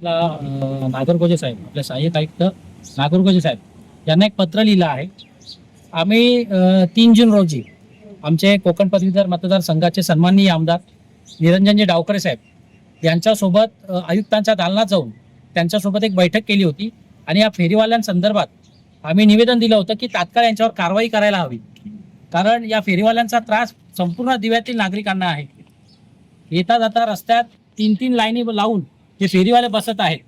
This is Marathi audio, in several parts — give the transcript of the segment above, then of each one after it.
ला, नागरगोजे साहेब आपले सहाय्यक आयुक्त नागरगोजे साहेब यांना एक पत्र लिहिलं आहे. आम्ही तीन जून रोजी आमचे कोकण पदवीधर मतदारसंघाचे सन्माननीय आमदार निरंजनजी डावकरे साहेब यांच्यासोबत आयुक्तांच्या दालनात जाऊन त्यांच्यासोबत एक बैठक केली होती आणि या फेरीवाल्यांसंदर्भात आम्ही निवेदन दिलं होतं की तात्काळ यांच्यावर कारवाई करायला हवी. कारण या फेरीवाल्यांचा त्रास संपूर्ण दिव्यातील नागरिकांना आहे. येता जाता रस्त्यात तीन तीन लाईनी लावून जे फेरीवाले बसत आहेत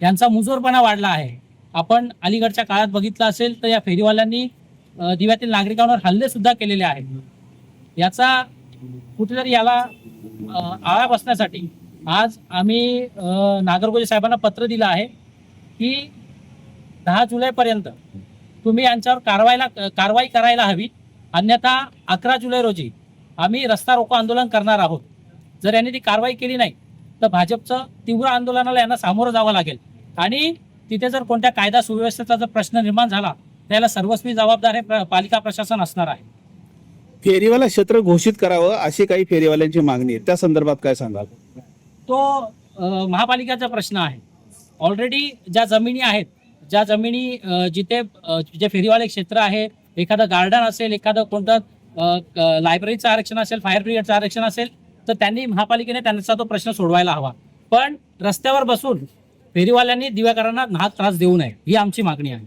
यांचा मुजोरपणा वाढला आहे. आपण अलीकडच्या काळात बघितलं असेल तर या फेरीवाल्यांनी दिव्यातील नागरिकांवर हल्ले सुद्धा केलेले आहेत. याचा कुठेतरी याला आळा बसण्यासाठी आज आम्ही नागरगोजे साहेबांना पत्र दिलं आहे की दहा जुलैपर्यंत तुम्ही यांच्यावर कारवाईला कारवाई करायला हवी. अन्यथा अकरा जुलै रोजी आम्ही रस्ता रोको आंदोलन करणार आहोत. जर यांनी ती कारवाई केली नाही तर भाजपचं तीव्र आंदोलनाला यांना सामोरं जावं लागेल. आणि तिथे जर कोणत्या कायदा सुव्यवस्थेचा जर प्रश्न निर्माण झाला त्याला सर्वस्वी जबाबदार हे पालिका प्रशासन असणार आहे. फेरीवाला क्षेत्र घोषित करावं अशी काही फेरीवाल्यांची मागणी आहे. त्या संदर्भात काय सांगाल? तो अ, महापालिकेचा प्रश्न आहे. ऑलरेडी ज्या जमिनी आहेत ज्या जमिनी अ, जिथे अ, जे फेरीवाले क्षेत्र आहे एखादं गार्डन असेल एखादं कोणतं लायब्ररीचं आरक्षण असेल फायर ब्रिगेडचं आरक्षण असेल तर त्यांनी महापालिकेने त्यांचा तो प्रश्न सोडवायला हवा. पण रस्त्यावर बसून फेरीवाल्यांनी दिव्याकरांना हा त्रास देऊ नये ही आमची मागणी आहे.